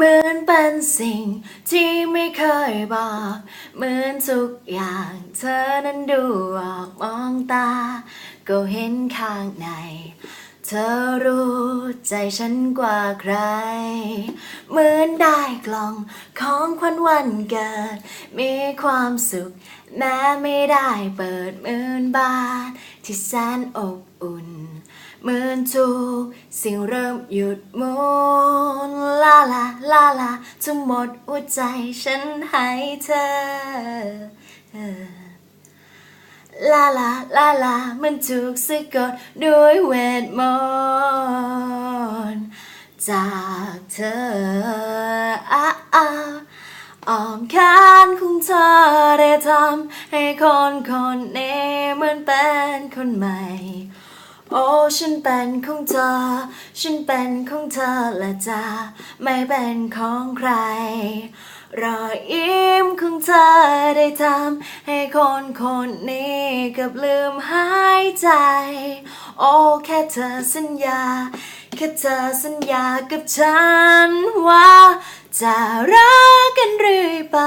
เหมือนเป็นสิ่งที่ไม่เคยบอก เหมือนทุกอย่างเธอนั้นดูออกมองตา ก็เห็นข้างใน เธอรู้ใจฉันกว่าใคร เหมือนได้กล่องของขวัญวันเกิด มีความสุขแม้ไม่ได้เปิดหมื่นบาท ที่แสนอบอุ่น เหมือนทุกสิ่งเริ่มหยุดหมุนลาลาลาลาทั้งหมดหัวใจฉันให้เธอลาลาลาลามันถูกสะกดด้วยเวทมนต์จากเธออ้าอ้อมแขนของเธอำให้คนคนนี้เหมือนเป็นคนใหม่ โอ้ฉันเป็นของเธอ ฉันเป็นของเธอและจะไม่เป็นของใคร รอยยิ้มของเธอได้ทำให้คนคนนี้เกับลืมหายใจ โอ้แค่เธอสัญญา แค่เธอสัญญากับฉันว่าจะรักกันเรื่อยไป